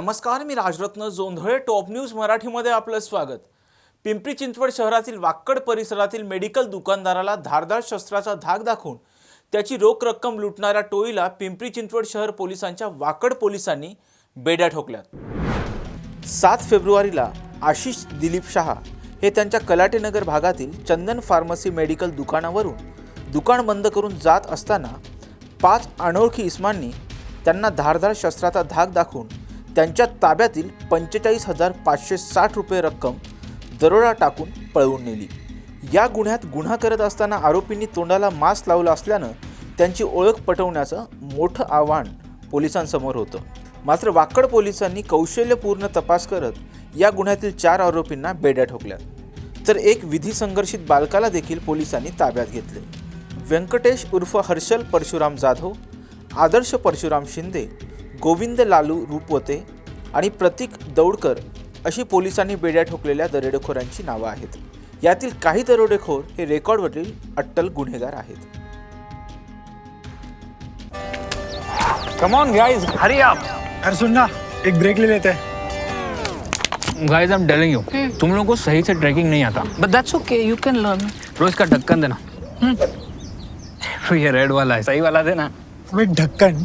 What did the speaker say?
नमस्कार मी Rajratna Jondhale top news मराठीमध्ये आपलं स्वागत. पिंपरी चिंचवड शहरातील वाक्कड परिसरातील मेडिकल दुकानदाराला धारदार शस्त्राचा धाक दाखवून त्याची रोख रक्कम लुटणाऱ्या टोळीला पिंपरी चिंचवड शहर पोलिसांच्या वाकड पोलिसांनी बेड्या ठोकल्यात. सात फेब्रुवारीला आशिष दिलीप शहा हे त्यांच्या कलाटेनगर भागातील चंदन फार्मसी मेडिकल दुकानावरून दुकान बंद करून जात असताना पाच अनोळखी इस्मांनी त्यांना धारदार शस्त्राचा धाक दाखवून त्यांच्या ताब्यातील पंचेचाळीस हजार पाचशे साठ रुपये रक्कम दरोडा टाकून पळवून नेली. या गुन्ह्यात गुन्हा करत असताना आरोपींनी तोंडाला मास्क लावला असल्यानं त्यांची ओळख पटवण्याचं मोठं आव्हान पोलिसांसमोर होतं. मात्र वाकड पोलिसांनी कौशल्यपूर्ण तपास करत या गुन्ह्यातील चार आरोपींना बेड्या ठोकल्या तर एक विधी संघर्षित बालकाला देखील पोलिसांनी ताब्यात घेतले. व्यंकटेश उर्फ हर्षल परशुराम जाधव आदर्श परशुराम शिंदे गोविंद लालू रूपवते आणि प्रतीक दौडकर अशी पोलिसांनी बेड्या ठोकलेल्या दरोडेखोरांची नावं आहेत. यातील काही दरोडेखोर हे रेकॉर्डवरील अट्टल गुन्हेगार आहेत. Come on guys hurry up अरे सुन ना एक ब्रेक ले लेते. हैं guys I am telling you तुम लोगों को सही से ट्रैकिंग नहीं आता. But that's okay, you can learn. रोज का ढक्कन देना. तो ये रेड वाला है सही वाला देना. अबे ढक्कन